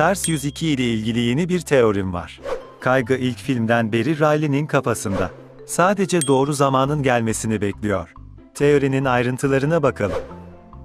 Ters 102 ile ilgili yeni bir teorim var. Kaygı ilk filmden beri Riley'nin kafasında. Sadece doğru zamanın gelmesini bekliyor. Teorinin ayrıntılarına bakalım.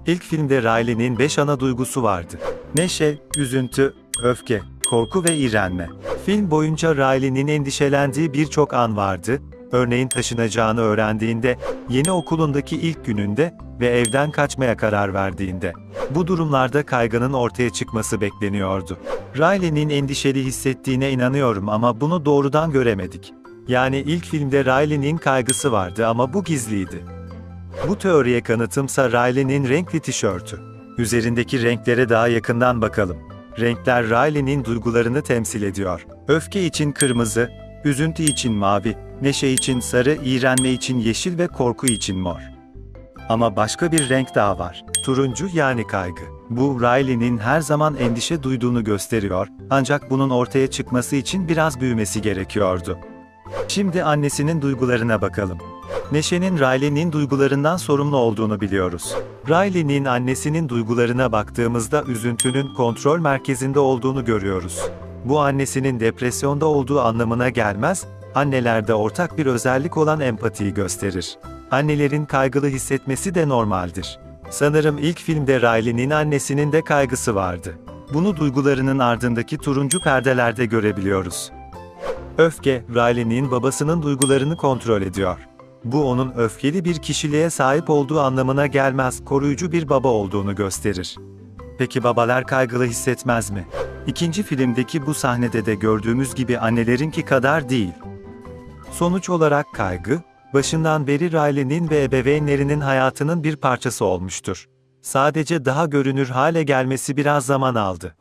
İlk filmde Riley'nin 5 ana duygusu vardı. Neşe, üzüntü, öfke, korku ve iğrenme. Film boyunca Riley'nin endişelendiği birçok an vardı. Örneğin taşınacağını öğrendiğinde, yeni okulundaki ilk gününde ve evden kaçmaya karar verdiğinde. Bu durumlarda kaygının ortaya çıkması bekleniyordu. Riley'nin endişeli hissettiğine inanıyorum ama bunu doğrudan göremedik. Yani ilk filmde Riley'nin kaygısı vardı ama bu gizliydi. Bu teoriye kanıtımsa Riley'nin renkli tişörtü. Üzerindeki renklere daha yakından bakalım. Renkler Riley'nin duygularını temsil ediyor. Öfke için kırmızı, üzüntü için mavi, neşe için sarı, iğrenme için yeşil ve korku için mor. Ama başka bir renk daha var. Turuncu yani kaygı. Bu Riley'nin her zaman endişe duyduğunu gösteriyor, ancak bunun ortaya çıkması için biraz büyümesi gerekiyordu. Şimdi annesinin duygularına bakalım. Neşe'nin Riley'nin duygularından sorumlu olduğunu biliyoruz. Riley'nin annesinin duygularına baktığımızda üzüntünün kontrol merkezinde olduğunu görüyoruz. Bu annesinin depresyonda olduğu anlamına gelmez, annelerde ortak bir özellik olan empatiyi gösterir. Annelerin kaygılı hissetmesi de normaldir. Sanırım ilk filmde Riley'nin annesinin de kaygısı vardı. Bunu duygularının ardındaki turuncu perdelerde görebiliyoruz. Öfke, Riley'nin babasının duygularını kontrol ediyor. Bu onun öfkeli bir kişiliğe sahip olduğu anlamına gelmez, koruyucu bir baba olduğunu gösterir. Peki babalar kaygılı hissetmez mi? İkinci filmdeki bu sahnede de gördüğümüz gibi annelerinki kadar değil. Sonuç olarak kaygı, başından beri Riley'nin ve ebeveynlerinin hayatının bir parçası olmuştur. Sadece daha görünür hale gelmesi biraz zaman aldı.